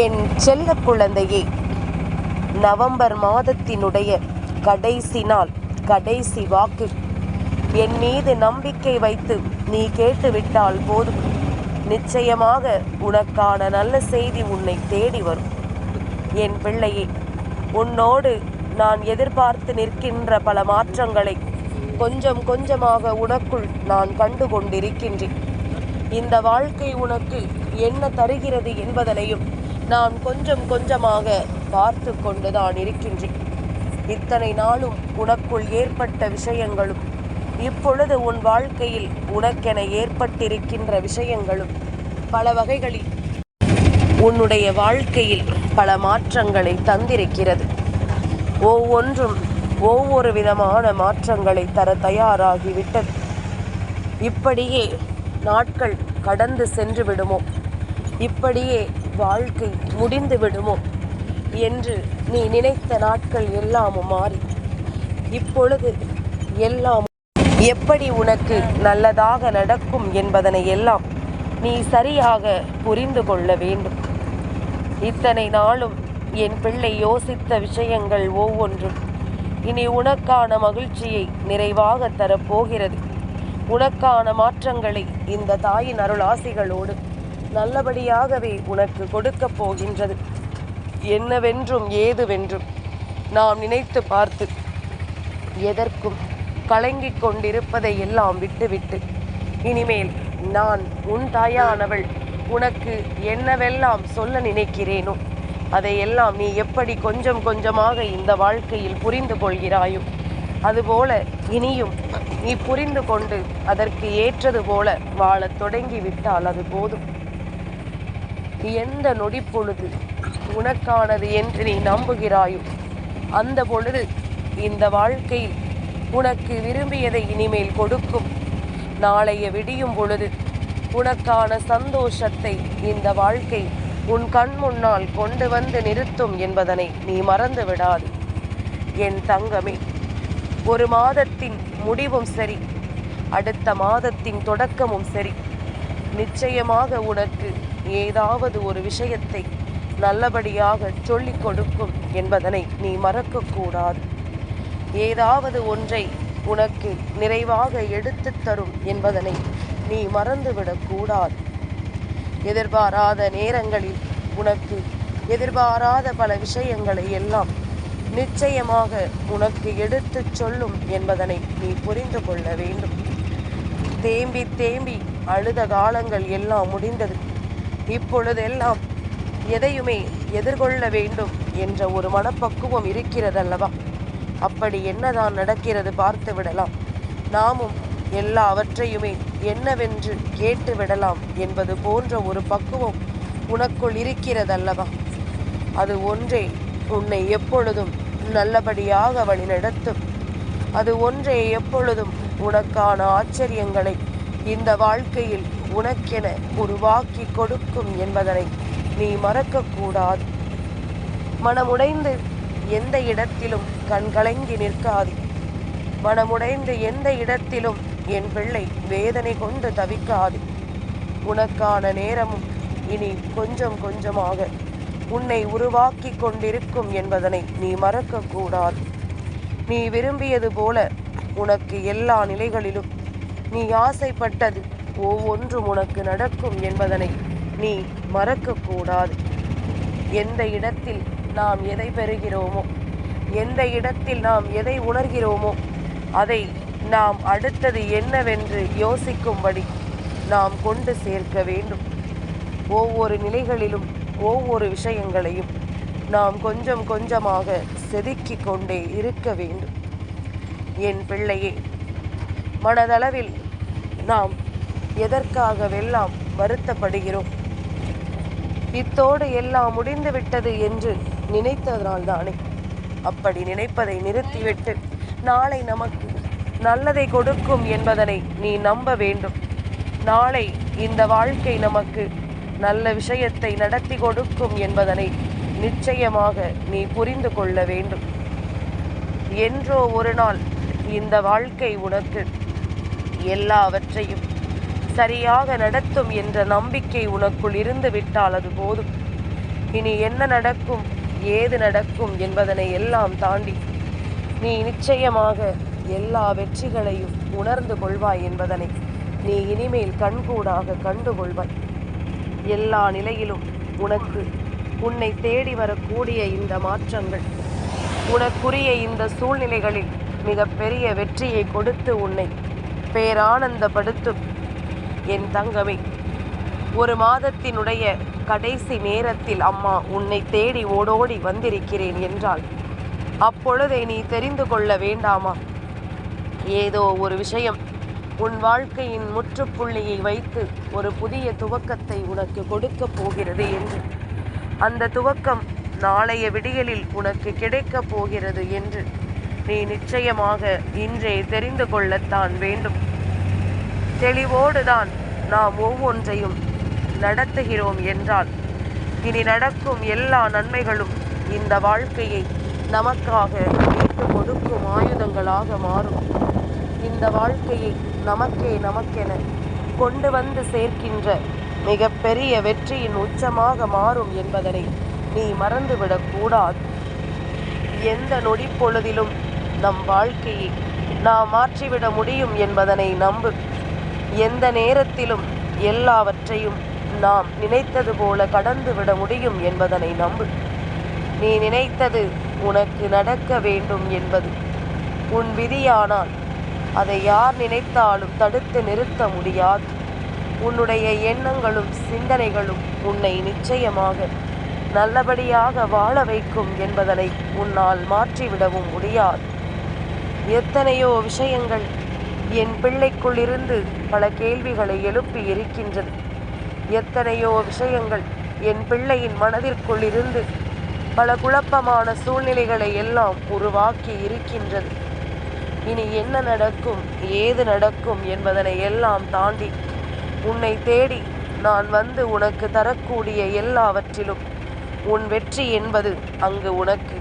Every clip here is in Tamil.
என் செல்ல குழந்தையே நவம்பர் மாதத்தினுடைய கடைசி நாள் கடைசி வாக்கு. என் மீது நம்பிக்கை வைத்து நீ கேட்டுவிட்டால் போதும். நிச்சயமாக உனக்கான நல்ல செய்தி உன்னை தேடி வரும். என் பிள்ளையே உன்னோடு நான் எதிர்பார்த்து நிற்கின்ற பல மாற்றங்களை கொஞ்சம் கொஞ்சமாக உனக்குள் நான் கண்டு கொண்டிருக்கின்றேன். இந்த வாழ்க்கை உனக்கு என்ன தருகிறது என்பதனையும் நான் கொஞ்சம் கொஞ்சமாக பார்த்து கொண்டுதான் இருக்கின்றேன். இத்தனை நாளும் உனக்குள் ஏற்பட்ட விஷயங்களும் இப்பொழுது உன் வாழ்க்கையில் உனக்கென ஏற்பட்டிருக்கின்ற விஷயங்களும் பல வகைகளில் உன்னுடைய வாழ்க்கையில் பல மாற்றங்களை தந்திருக்கிறது. ஒவ்வொன்றும் ஒவ்வொரு விதமான மாற்றங்களை தர தயாராகிவிட்டது. இப்படியே நாட்கள் கடந்து சென்று விடுமோ? இப்படியே வாழ்க்கை முடிந்து விடுமோ என்று நீ நினைத்த நாட்கள் எல்லாமும் மாறி. இப்பொழுது எல்லாம் எப்படி உனக்கு நல்லதாக நடக்கும் என்பதனை எல்லாம் நீ சரியாக புரிந்து கொள்ள வேண்டும். இத்தனை நாளும் என் பிள்ளை யோசித்த விஷயங்கள் ஒவ்வொன்றும் இனி உனக்கான மகிழ்ச்சியை நிறைவாக தரப்போகிறது. உனக்கான மாற்றங்களை இந்த தாயின் அருளாசிகளோடு நல்லபடியாகவே உனக்கு கொடுக்கப் போகின்றது. என்னவென்றும் ஏதுவென்றும் நாம் நினைத்து பார்த்து எதற்கும் கலங்கிக் கொண்டிருப்பதை எல்லாம் விட்டுவிட்டு இனிமேல் நான் உன் தாயானவள் உனக்கு என்னவெல்லாம் சொல்ல நினைக்கிறேனோ அதையெல்லாம் நீ எப்படி கொஞ்சம் கொஞ்சமாக இந்த வாழ்க்கையில் புரிந்து கொள்கிறாயோ அதுபோல இனியும் நீ புரிந்து கொண்டு அதற்கு ஏற்றது போல வாழத் தொடங்கி விட்டால் அது போதும். எந்த நொடி பொழுது உனக்கானது என்று நீ நம்புகிறாயோ அந்த பொழுது இந்த வாழ்க்கையில் உனக்கு விரும்பியதை இனிமேல் கொடுக்கும். நாளைய விடியும் பொழுது உனக்கான சந்தோஷத்தை இந்த வாழ்க்கை உன் கண் முன்னால் கொண்டு வந்து நிறுத்தும் என்பதனை நீ மறந்து விடாது. என் தங்கமே ஒரு மாதத்தின் முடிவும் சரி அடுத்த மாதத்தின் தொடக்கமும் சரி. நிச்சயமாக உனக்கு ஏதாவது ஒரு விஷயத்தை நல்லபடியாக சொல்லிக் கொடுக்கும் என்பதனை நீ மறக்கக்கூடாது ஏதாவது ஒன்றை உனக்கு நிறைவாக எடுத்துத் தரும் என்பதனை நீ மறந்துவிடக்கூடாது எதிர்பாராத நேரங்களில் உனக்கு எதிர்பாராத பல விஷயங்களை எல்லாம் நிச்சயமாக உனக்கு எடுத்துச் சொல்லும் என்பதனை நீ புரிந்து கொள்ள வேண்டும். தேம்பி தேம்பி அழுத காலங்கள் எல்லாம் முடிந்தது. இப்பொழுதெல்லாம் எதையுமே எதிர்கொள்ள வேண்டும் என்ற ஒரு மனப்பக்குவம் இருக்கிறதல்லவா? அப்படி என்னதான் நடக்கிறது பார்த்து விடலாம். நாமும் எல்லாவற்றையுமே என்னவென்று கேட்டு விடலாம் என்பது போன்ற ஒரு பக்குவம் உனக்குள் இருக்கிறதல்லவா? அது ஒன்றே உன்னை எப்பொழுதும் நல்லபடியாக வழிநடத்தும். அது ஒன்றே எப்பொழுதும் உனக்கான ஆச்சரியங்களை இந்த வாழ்க்கையில் உனக்கென உருவாக்கி கொடுக்கும் என்பதனை நீ மறக்கக்கூடாது. மனமுடைந்து எந்த இடத்திலும் கண்கலங்கி நிற்காது. மனமுடைந்து எந்த இடத்திலும் என் பிள்ளை வேதனை கொண்டு தவிக்காது. உனக்கான நேரமும் இனி கொஞ்சம் கொஞ்சமாக உன்னை உருவாக்கி கொண்டிருக்கும் என்பதனை நீ மறக்கக்கூடாது. நீ விரும்பியது போல உனக்கு எல்லா நிலைகளிலும் நீ ஆசைப்பட்டது ஒவ்வொன்றும் உனக்கு நடக்கும் என்பதனை நீ மறக்கக்கூடாது. எந்த இடத்தில் நாம் எதை பெறுகிறோமோ எந்த இடத்தில் நாம் எதை உணர்கிறோமோ அதை நாம் அடுத்தது என்னவென்று யோசிக்கும்படி நாம் கொண்டு சேர்க்க வேண்டும். ஒவ்வொரு நிலைகளிலும் ஒவ்வொரு விஷயங்களையும் நாம் கொஞ்சம் கொஞ்சமாக செதுக்கிக் கொண்டே இருக்க வேண்டும். என் பிள்ளையே மனதளவில் நாம் எதற்காகவெல்லாம் வருத்தப்படுகிறோம்? இத்தோடு எல்லாம் முடிந்து விட்டது என்று நினைத்ததனால்தானே. அப்படி நினைப்பதை நிறுத்திவிட்டு நாளை நமக்கு நல்லதை கொடுக்கும் என்பதனை நீ நம்ப வேண்டும். நாளை இந்த வாழ்க்கை நமக்கு நல்ல விஷயத்தை நடத்தி கொடுக்கும் என்பதனை நிச்சயமாக நீ புரிந்து கொள்ள வேண்டும். என்றோ ஒரு நாள் இந்த வாழ்க்கை உனக்கு எல்லாவற்றையும் சரியாக நடத்தும் என்ற நம்பிக்கை உனக்குள் இருந்து விட்டால் அது போதும். இனி என்ன நடக்கும் ஏது நடக்கும் என்பதனை எல்லாம் தாண்டி நீ நிச்சயமாக எல்லா வெற்றிகளையும் உணர்ந்து கொள்வாய் என்பதனை நீ இனிமேல் கண்கூடாக கண்டுகொள்வாய். எல்லா நிலையிலும் உனக்கு உன்னை தேடி வரக்கூடிய இந்த மாற்றங்கள் உனக்குரிய இந்த சூழ்நிலைகளில் மிகப்பெரிய வெற்றியை கொடுத்து உன்னை பேரானந்தப்படுத்தும். என் தங்கமே ஒரு மாதத்தினுடைய கடைசி நேரத்தில் அம்மா உன்னை தேடி ஓடோடி வந்திருக்கிறேன் என்றால் அப்பொழுதை நீ தெரிந்து கொள்ள வேண்டாமா? ஏதோ ஒரு விஷயம் உன் வாழ்க்கையின் முற்றுப்புள்ளியை வைத்து ஒரு புதிய துவக்கத்தை உனக்கு கொடுக்கப் போகிறது என்று. அந்த துவக்கம் நாளைய விடியலில் உனக்கு கிடைக்கப் போகிறது என்று நீ நிச்சயமாக இன்றே தெரிந்து கொள்ளத்தான் வேண்டும். தெளிவோடுதான் நாம் ஒவ்வொன்றையும் நடத்துகிறோம் என்றால் இனி நடக்கும் எல்லா நன்மைகளும் இந்த வாழ்க்கையை நமக்காக மீட்டு கொடுக்கும் ஆயுதங்களாக மாறும். இந்த வாழ்க்கையை நமக்கே நமக்கென கொண்டு வந்து சேர்க்கின்ற மிகப்பெரிய வெற்றியின் உச்சமாக மாறும் என்பதனை நீ மறந்துவிடக் கூடாது. எந்த நொடி பொழுதிலும் நம் வாழ்க்கையை நாம் மாற்றிவிட முடியும் என்பதனை நம்பு. எந்த நேரத்திலும் எல்லாவற்றையும் நாம் நினைத்தது போல கடந்து விட முடியும் என்பதனை நம்பு. நீ நினைத்தது உனக்கு நடக்க வேண்டும் என்பது. உன் விதியானால் அதை யார் நினைத்தாலும் தடுத்து நிறுத்த முடியாது. உன்னுடைய எண்ணங்களும் சிந்தனைகளும் உன்னை நிச்சயமாக நல்லபடியாக வாழ வைக்கும் என்பதனை உன்னால் மாற்றிவிடவும் முடியாது. எத்தனையோ விஷயங்கள் என் பிள்ளைக்குள்ளிருந்து பல கேள்விகளை எழுப்பி இருக்கின்றது எத்தனையோ விஷயங்கள் என் பிள்ளையின் மனதிற்குள் இருந்து பல குழப்பமான சூழ்நிலைகளை எல்லாம் உருவாக்கி இருக்கின்றது. இனி என்ன நடக்கும் ஏது நடக்கும் என்பதனை எல்லாம் தாண்டி உன்னை தேடி நான் வந்து உனக்கு தரக்கூடிய எல்லாவற்றிலும் உன் வெற்றி என்பது அங்கு உனக்கு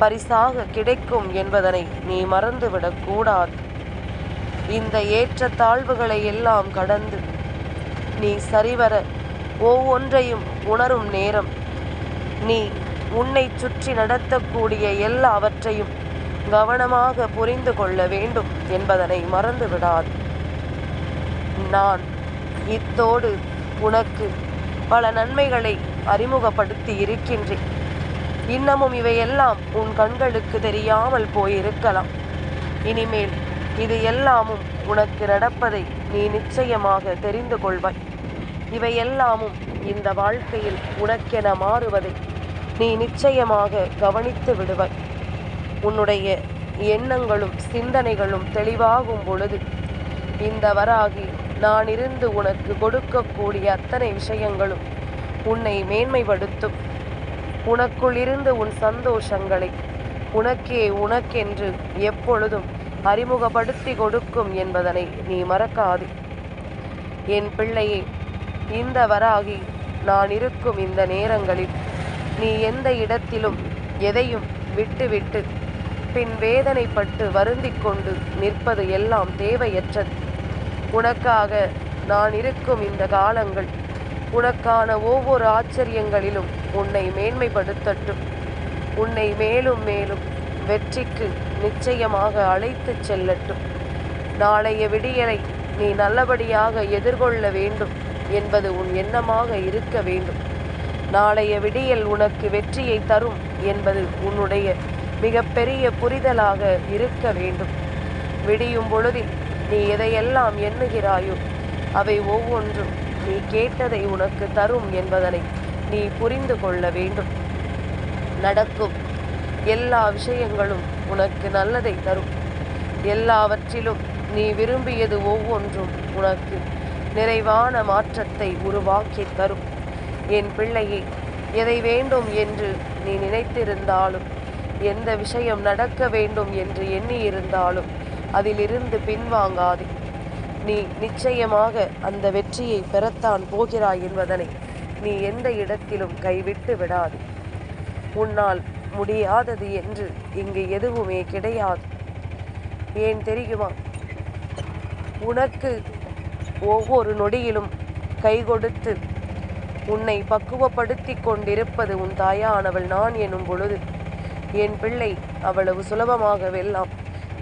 பரிசாக கிடைக்கும் என்பதனை நீ மறந்துவிடக் கூடாது. இந்த ஏற்ற தாழ்வுகளை எல்லாம் கடந்து நீ சரிவர ஒவ்வொன்றையும் உணரும் நேரம். நீ உன்னை சுற்றி நடத்தக்கூடிய எல்லாவற்றையும் கவனமாக புரிந்து கொள்ள வேண்டும் என்பதனை மறந்து விடாது நான் இத்தோடு உனக்கு பல நன்மைகளை அறிமுகப்படுத்தி இருக்கின்றேன். இன்னமும் இவையெல்லாம் உன் கண்களுக்கு தெரியாமல் போயிருக்கலாம். இனிமேல் இது எல்லாமும் உனக்கு நடப்பதை நீ நிச்சயமாக தெரிந்து கொள்வாய். இவையெல்லாமும் இந்த வாழ்க்கையில் உனக்கென மாறுவதை நீ நிச்சயமாக கவனித்து விடுவாய். உன்னுடைய எண்ணங்களும் சிந்தனைகளும் தெளிவாகும் பொழுது இந்த வராகி நான் இருந்து உனக்கு கொடுக்கக்கூடிய அத்தனை விஷயங்களும் உன்னை மேன்மைப்படுத்தும். உனக்குள் இருந்து உன் சந்தோஷங்களை உனக்கே உனக்கென்று எப்பொழுதும் அறிமுகப்படுத்தி கொடுக்கும் என்பதனை நீ மறக்காது. என் பிள்ளையே இந்த வராகி நான் இருக்கும் இந்த நேரங்களில் நீ எந்த இடத்திலும் எதையும் விட்டுவிட்டு பின் வேதனைப்பட்டு வருந்திக் கொண்டு நிற்பது எல்லாம் தேவையற்றது. உனக்காக நான் இருக்கும் இந்த காலங்கள் உனக்கான ஒவ்வொரு ஆச்சரியங்களிலும் உன்னை மேன்மைப்படுத்தட்டும். உன்னை மேலும் மேலும் வெற்றிக்கு நிச்சயமாக அழைத்துச் செல்லட்டும். நாளைய விடியலை நீ நல்லபடியாக எதிர்கொள்ள வேண்டும் என்பது உன் எண்ணமாக இருக்க வேண்டும். நாளைய விடியல் உனக்கு வெற்றியை தரும் என்பது உன்னுடைய மிகப்பெரிய புரிதலாக இருக்க வேண்டும். விடியும் பொழுதில் நீ எதையெல்லாம் எண்ணுகிறாயோ அவை ஒவ்வொன்றும் நீ கேட்டதை உனக்கு தரும் என்பதனை நீ புரிந்து கொள்ள வேண்டும். நடக்கும். எல்லா விஷயங்களும் உனக்கு நல்லதை தரும். எல்லாவற்றிலும் நீ விரும்பியது ஒவ்வொன்றும் உனக்கு நிறைவான மாற்றத்தை உருவாக்கி தரும். என் பிள்ளையை எதை வேண்டும் என்று நீ நினைத்திருந்தாலும் எந்த விஷயம் நடக்க வேண்டும் என்று எண்ணியிருந்தாலும் அதிலிருந்து பின்வாங்காதே. நீ நிச்சயமாக அந்த வெற்றியை பெறத்தான் போகிறாய் என்பதனை நீ எந்த இடத்திலும் கைவிட்டு விடாது. உன்னால் முடியாதது என்று இங்கு எதுவுமே கிடையாது. ஏன் தெரியுமா? உனக்கு ஒவ்வொரு நொடியிலும் கை கொடுத்து உன்னை பக்குவப்படுத்திக் கொண்டிருப்பது உன் தாயானவள் நான் எனும் பொழுது என் பிள்ளை அவ்வளவு சுலபமாக வெல்லாம்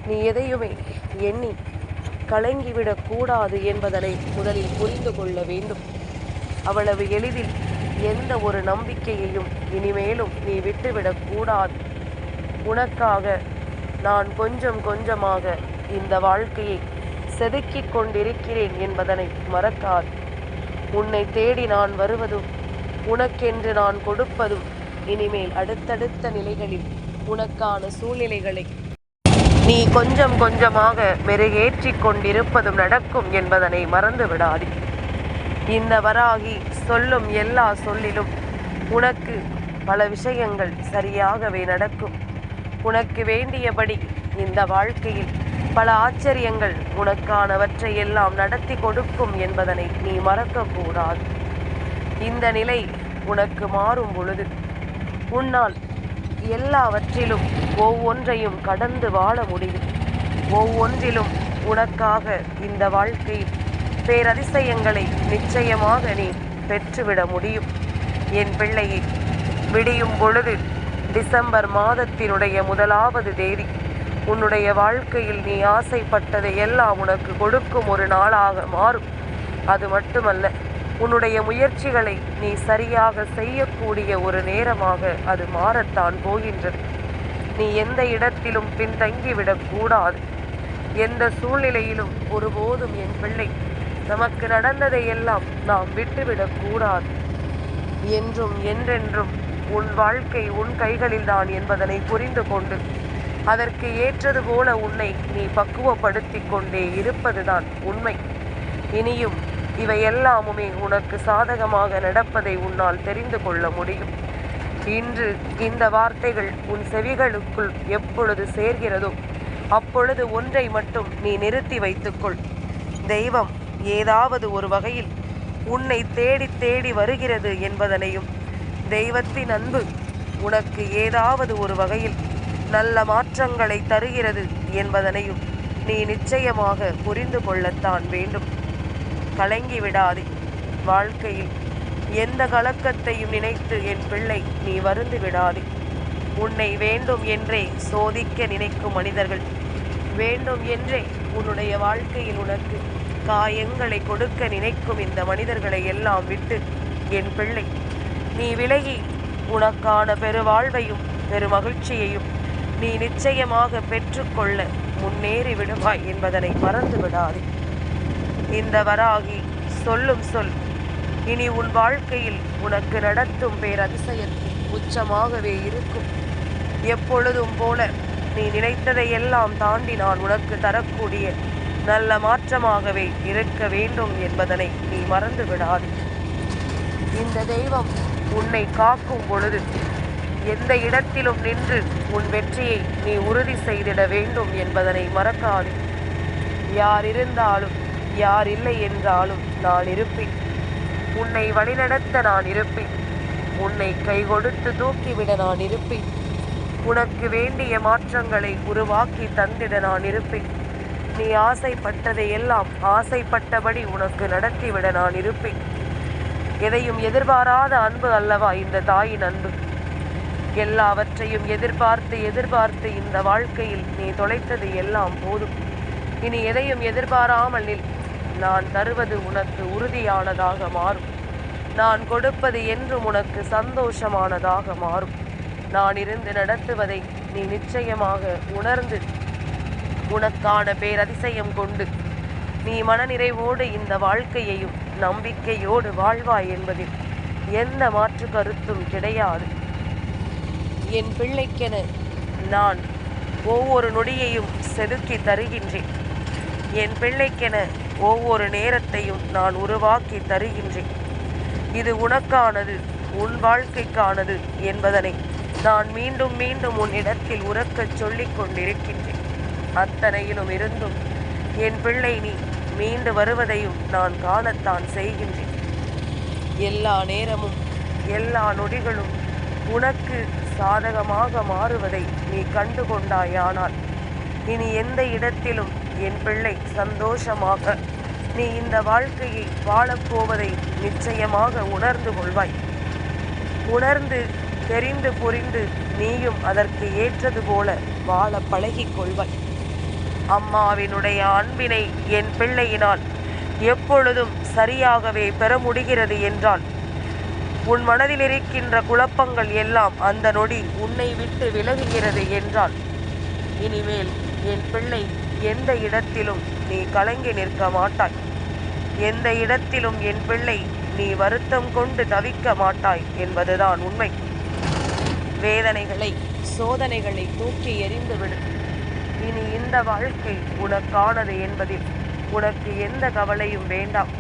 நீ எதையுமே எண்ணி கலங்கிவிடக் கூடாது என்பதனை முதலில் புரிந்து கொள்ள வேண்டும். அவ்வளவு எளிதில் எந்த ஒரு நம்பிக்கையையும் இனிமேலும் நீ விட்டுவிடக் கூடாது. உனக்காக நான் கொஞ்சம் கொஞ்சமாக இந்த வாழ்க்கையை செதுக்கிக் கொண்டிருக்கிறேன் என்பதனை மறக்காது. உன்னை தேடி நான் வருவதும் உனக்கென்று நான் கொடுப்பதும் இனிமேல் அடுத்தடுத்த நிலைகளில் உனக்கான சூழ்நிலைகளை நீ கொஞ்சம் கொஞ்சமாக மெருகேற்றிக் கொண்டிருப்பதும் நடக்கும் என்பதனை மறந்து விடாதே இந்த வராகி சொல்லும் எல்லா சொல்லிலும் உனக்கு பல விஷயங்கள் சரியாகவே நடக்கும். உனக்கு வேண்டியபடி இந்த வாழ்க்கையில் பல ஆச்சரியங்கள் உனக்கானவற்றை எல்லாம் நடத்தி கொடுக்கும் என்பதனை நீ மறக்கக்கூடாது. இந்த நிலை உனக்கு மாறும் பொழுது உன்னால் எல்லாவற்றிலும் ஒவ்வொன்றையும் கடந்து வாழ முடியும். ஒவ்வொன்றிலும் உனக்காக இந்த வாழ்க்கையில் பேரதிசயங்களை நிச்சயமாக நீ பெற்றுவிட முடியும். என் பிள்ளையை விடியும் பொழுது டிசம்பர் மாதத்தினுடைய முதலாவது தேதி. உன்னுடைய வாழ்க்கையில் நீ ஆசைப்பட்டதை எல்லாம் உனக்கு கொடுக்கும் ஒரு நாளாக மாறும். அது மட்டுமல்ல உன்னுடைய முயற்சிகளை நீ சரியாக செய்யக்கூடிய ஒரு நேரமாக அது மாறத்தான் போகின்றது. நீ எந்த இடத்திலும் பின்தங்கிவிடக் கூடாது எந்த சூழ்நிலையிலும் ஒருபோதும் என் பிள்ளை நமக்கு நடந்ததை எல்லாம் நாம் விட்டுவிடக் கூடாது. என்றும் என்றென்றும் உன் வாழ்க்கை உன் கைகளில்தான் என்பதனை புரிந்து கொண்டு அதற்கு ஏற்றது போல உன்னை நீ பக்குவப்படுத்திக் கொண்டே இருப்பதுதான் உண்மை. இனியும் இவை எல்லாமுமே உனக்கு சாதகமாக நடப்பதை உன்னால் தெரிந்து கொள்ள முடியும். இன்று இந்த வார்த்தைகள் உன் செவிகளுக்குள் எப்பொழுது சேர்கிறதோ அப்பொழுது ஒன்றை மட்டும் நீ நிறுத்தி வைத்துக்கொள். தெய்வம் ஏதாவது ஒரு வகையில் உன்னை தேடி தேடி வருகிறது என்பதனையும் தெய்வத்தின் அன்பு உனக்கு ஏதாவது ஒரு வகையில் நல்ல மாற்றங்களை தருகிறது என்பதனையும் நீ நிச்சயமாக புரிந்து கொள்ளத்தான் வேண்டும். கலங்கி விடாதே. வாழ்க்கையில் எந்த கலக்கத்தையும் நினைத்து என் பிள்ளை நீ வருந்து விடாதே. உன்னை வேண்டும் என்றே சோதிக்க நினைக்கும் மனிதர்கள் வேண்டும் என்றே உன்னுடைய வாழ்க்கையில் உனக்கு காயங்களை கொடுக்க நினைக்கும் இந்த மனிதர்களை எல்லாம் விட்டு என் பிள்ளை. நீ விலகி உனக்கான பெருவாழ்வையும் பெருமகிழ்ச்சியையும் நீ நிச்சயமாக பெற்றுக்கொள்ள முன்னேறி விடுவாய் என்பதனை மறந்து விடாதே. இந்த வராகி சொல்லும் சொல் இனி உன் வாழ்க்கையில் உனக்கு நடத்தும் பேரதிசயத்தில் உச்சமாகவே இருக்கும். எப்பொழுதும் போல நீ நினைத்ததை எல்லாம் தாண்டி நான் உனக்கு தரக்கூடிய நல்ல மாற்றமாகவே இருக்க வேண்டும் என்பதனை நீ மறந்து விடாது இந்த தெய்வம் உன்னை காக்கும் பொழுது எந்த இடத்திலும் நின்று உன் வெற்றியை நீ உறுதி செய்திட வேண்டும் என்பதனை மறக்காது. யார் இருந்தாலும் யார் இல்லை என்றாலும் நான் இருப்பேன். உன்னை வழிநடத்த நான் இருப்பேன். உன்னை கை கொடுத்து தூக்கிவிட நான் இருப்பேன். உனக்கு வேண்டிய மாற்றங்களை உருவாக்கி தந்திட நான் இருப்பேன். நீ ஆசைப்பட்டதை எல்லாம் ஆசைப்பட்டபடி உனக்கு நடத்திவிட நான் இருப்பேன். எதையும் எதிர்பாராத அன்பு அல்லவா இந்த தாயின் அன்பு? எல்லாவற்றையும் எதிர்பார்த்து எதிர்பார்த்து இந்த வாழ்க்கையில் நீ தொலைத்தது எல்லாம் போதும். இனி எதையும் எதிர்பாராமல் நில். நான் தருவது உனக்கு உறுதியானதாக மாறும். நான் கொடுப்பது என்றும் உனக்கு சந்தோஷமானதாக மாறும். நான் இருந்து நடத்துவதை நீ நிச்சயமாக உணர்ந்து உனக்கான பேரதிசயம் கொண்டு. நீ மனநிறைவோடு இந்த வாழ்க்கையையும் நம்பிக்கையோடு வாழ்வாய் என்பதில் எந்த மாற்று கருத்தும் கிடையாது. என் பிள்ளைக்கென நான் ஒவ்வொரு நொடியையும் செதுக்கி தருகின்றேன். என் பிள்ளைக்கென ஒவ்வொரு நேரத்தையும் நான் உருவாக்கி தருகின்றேன். இது உனக்கானது உன் வாழ்க்கைக்கானது என்பதனை நான் மீண்டும் மீண்டும் உன் இடத்தில் உறக்கச் சொல்லிக் கொண்டிருக்கின்றேன். அத்தனையிலும் இருந்தும் என் பிள்ளை நீ மீண்டு வருவதையும் நான் காணத்தான் செய்கின்றேன். எல்லா நேரமும் எல்லா நொடிகளும் உனக்கு சாதகமாக மாறுவதை நீ கண்டு கொண்டாயானால் இனி எந்த இடத்திலும் என் பிள்ளை சந்தோஷமாக நீ இந்த வாழ்க்கையை வாழப்போவதை நிச்சயமாக உணர்ந்து கொள்வாய். உணர்ந்து தெரிந்து புரிந்து நீயும் அதற்கு ஏற்றது போல வாழ பழகிக் கொள்வாய். அம்மாவினுடைய அன்பினை என் பிள்ளையினால் எப்பொழுதும் சரியாகவே பெற முடிகிறது என்றால் உன் மனதில் இருக்கின்ற குழப்பங்கள் எல்லாம் அந்த நொடி உன்னை விட்டு விலகுகிறது என்றால் இனிமேல் என் பிள்ளை எந்த இடத்திலும் நீ கலங்கி நிற்க மாட்டாய். எந்த இடத்திலும் என் பிள்ளை நீ வருத்தம் கொண்டு தவிக்க மாட்டாய் என்பதுதான் உண்மை. வேதனைகளை சோதனைகளை தூக்கி எறிந்துவிடு. இனி இந்த வாழ்க்கை உனக்கானது என்பதில் உனக்கு எந்த கவலையும் வேண்டாம்.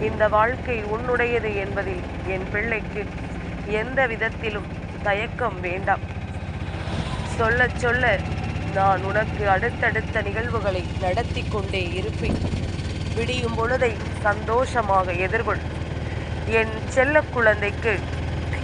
இந்த வாழ்க்கை உன்னுடையது என்பதில் என் பிள்ளைக்கு எந்த விதத்திலும் தயக்கம் வேண்டாம். சொல்ல சொல்ல நான் உனக்கு அடுத்தடுத்த நிகழ்வுகளை நடத்தி கொண்டே இருப்பேன். விடியும் பொழுதை சந்தோஷமாக எதிர்கொள். என் செல்ல குழந்தைக்கு